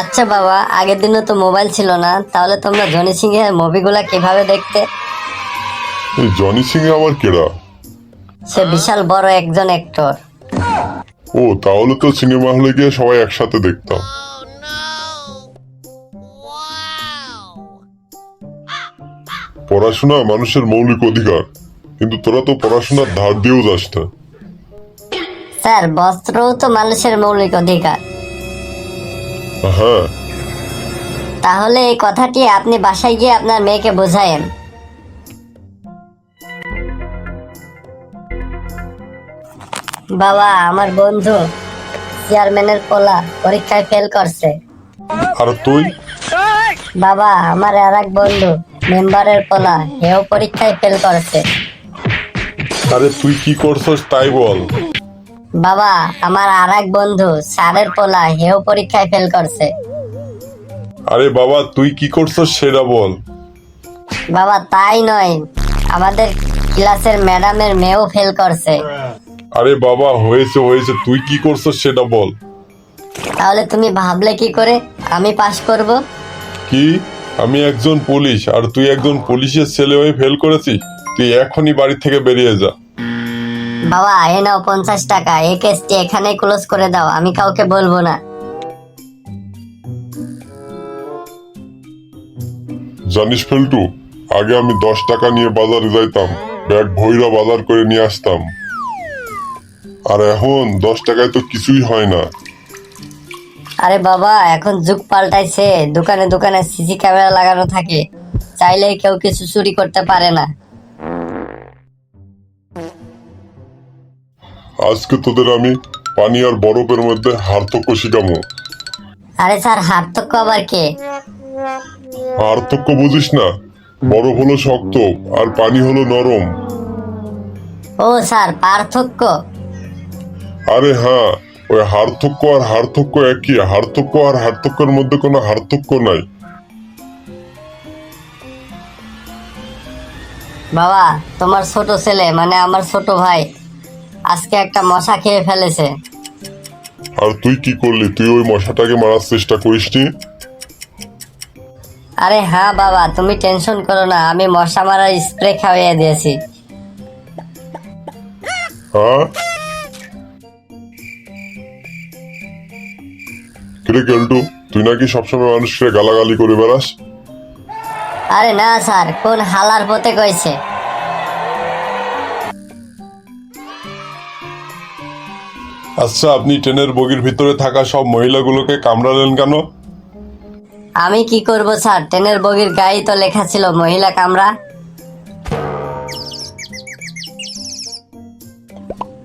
আচ্ছা বাবা আগের দিনও তো মোবাইল ছিল না তাহলে তোমরা জনি সিং এর মুভিগুলা কীভাবে দেখতে? এই জনি সিং আবার কেডা? সে বিশাল বড় একজন অ্যাক্টর ও তাহলে তো সিনেমা হলে গিয়ে সবাই একসাথে দেখতাম। পড়াশোনা মানুষের মৌলিক অধিকার কিন্তু তোরা তো পড়াশোনার ধার দিয়েও যাস না। স্যার বস্ত্রও তো মানুষের মৌলিক অধিকার। হ্যাঁ তাহলে এই কথাটি আপনি বাসায় গিয়ে আপনার মেয়েকে বোঝায়েন। বাবা আমার বন্ধু চেয়ারম্যানের পোলা পরীক্ষায় ফেল করছে। আর তুই? বাবা আমার আর এক বন্ধু মেম্বারের পোলা হেও পরীক্ষায় ফেল করছে। আরে তুই কি করছস তাই বল। বাবা আমার আর এক বন্ধু স্যারের পোলা হেও পরীক্ষায় ফেল করছে। আরে বাবা তুই কি করছস সেটা বল। বাবা তাই নয় আমাদের ক্লাসের ম্যাডামের মেয়েও ফেল করছে। আরে বাবা হয়েছে হয়েছে তুই কি করছস সেটা বল। তাহলে তুমি ভাবলে কি করে? আমি পাশ করব? কি? আমি একজন পুলিশ আর তুই একজন পুলিশের ছেলে হয়ে ফেল করেছিস? তুই এখনই বাড়ি থেকে বেরিয়ে যা। বাবা এ নাও পঞ্চাশ টাকা। এই কেসটি এখানেই ক্লোজ করে দাও আমি কাউকে বলব না। জানিস ফেলটু আগে আমি দশ টাকা নিয়ে বাজারে যাইতাম ব্যাগ ভৈরা বাজার করে নিয়ে আসতাম। আর এখন দশ টাকায় তো কিছুই হয় না। আরে বাবা এখন যুগ পাল্টাইছে দোকানে দোকানে সিসি ক্যামেরা লাগানো থাকে। চাইলে কেউ কিছু চুরি করতে পারে না। আজকে তোদের আমি পানি আর বরফের মধ্যে হার্তক্য শিখামো আরে স্যার হার্তক্য আবার কে? হার্তক্য বুঝিস না বরফ হলো শক্ত আর পানি হলো নরম। ও স্যার পার্থক্য? আরে হ্যাঁ ওই হার্থক্য আর হার্থক্য একই হার্থক্য আর হার্থক্যের মধ্যে কোনো হার্থক্য নাই। বাবা তোমার ছোট ছেলে মানে আমার ছোট ভাই। আজকে একটা মশা খেয়ে ফেলেছে। আর তুই কি করলি? তুই ওই মশাটাকে মারার চেষ্টা করিসনি? আরে হ্যাঁ বাবা তুমি টেনশন করো না আমি মশা মারার স্প্রে খাওয়িয়ে দিয়েছি। হ্যাঁ? কিরে কেলটু তুই নাকি সবসময় মানুষকে গালাগালি করে বেড়াস? আরে না স্যার কোন হালার পথে কইছে? আচ্ছা আপনি ট্রেনের বগির ভিতরে থাকা সব মহিলাগুলোকে কামড়ালেন কেন? আমি কি করব স্যার? ট্রেনের বগির গায়ে তো লেখা ছিল মহিলা কামরা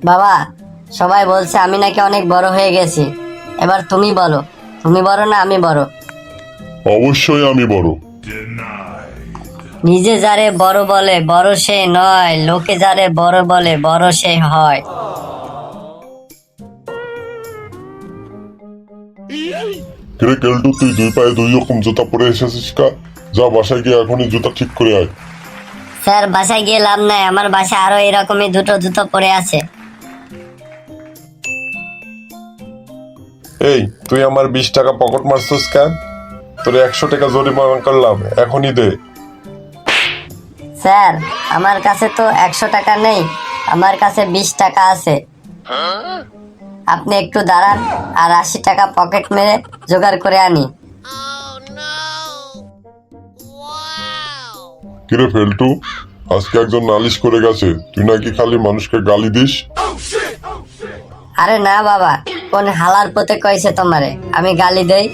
বাবা সবাই বলছে আমি নাকি অনেক বড় হয়ে গেছি। এবার তুমি বলো। তুমি বড় না আমি বড়? অবশ্যই আমি বড়। নিজে যারে বড় বলে বড় সে নয়। লোকে যারে বড় বলে বড় সে হয়। কিরে কেলটু তুই দুই পায়ে দুই রকম জুতা পরে এসেছিস কা? যা বাসায় গিয়ে এখনই জুতা ঠিক করে আয়। স্যার বাসায় গিয়ে লাভ নাই। আমার বাসায় আরও এরকমই দুটো জুতো পড়ে আছে। এই তুই আমার বিশ টাকা পকেট মারছিস কেন? তোর একশো টাকা জরিমানা করলাম এখনই দে। স্যার আমার কাছে তো একশো টাকা নেই। আমার কাছে বিশ টাকা আছে। আপনি একটু দাঁড়ান আর আশি টাকা পকেট মেরে জোগাড় করে আনি। কিরে ফেলটু আজকে একজন নালিশ করে গেছে। তুই নাকি খালি মানুষকে গালি দিস? আরে না বাবা কোন হালার পথে কইছে তোমারে? আমি গালি দেই।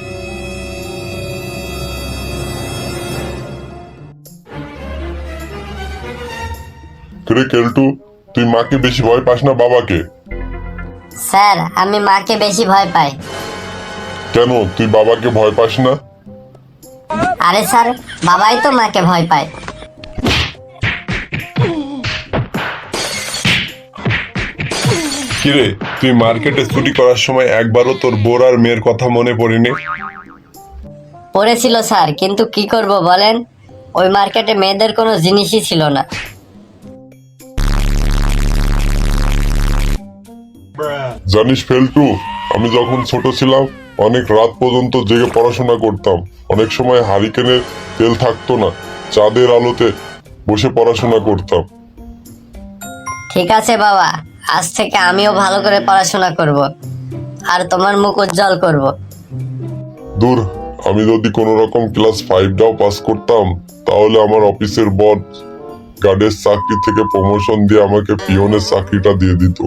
কিরে কেলটু তুই মাকে বেশি ভয় পাস না বাবাকে? স্যার আমি মাকে বেশি ভয় পাই। কেন? তুই বাবাকে ভয় পাস না? আরে স্যার বাবাই তো মাকে ভয় পায়। কিরে তুই মার্কেটে চুরি করার সময় একবারও তোর বোর আর মেয়ের কথা মনে পড়েনি? পড়েছিল স্যার কিন্তু কি করব বলেন? ওই মার্কেটে মেয়েদের কোনো জিনিসই ছিল না। জানিস ফেলটু আমি যখন ছোট ছিলাম অনেক রাত পর্যন্ত জেগে পড়াশোনা করতাম। অনেক সময় হারিকেনের তেল থাকতো না চাঁদের আলোতে বসে পড়াশোনা করতাম। ঠিক আছে বাবা আজ থেকে আমিও ভালো করে পড়াশোনা করব আর তোমার মুখ উজ্জ্বল করব। দূর আমি যদি কোনো রকম ক্লাস ফাইভটাও পাস করতাম তাহলে আমার অফিসের বস গার্ডের চাকরি থেকে প্রমোশন দিয়ে আমাকে পিয়নের চাকরিটা দিয়ে দিত।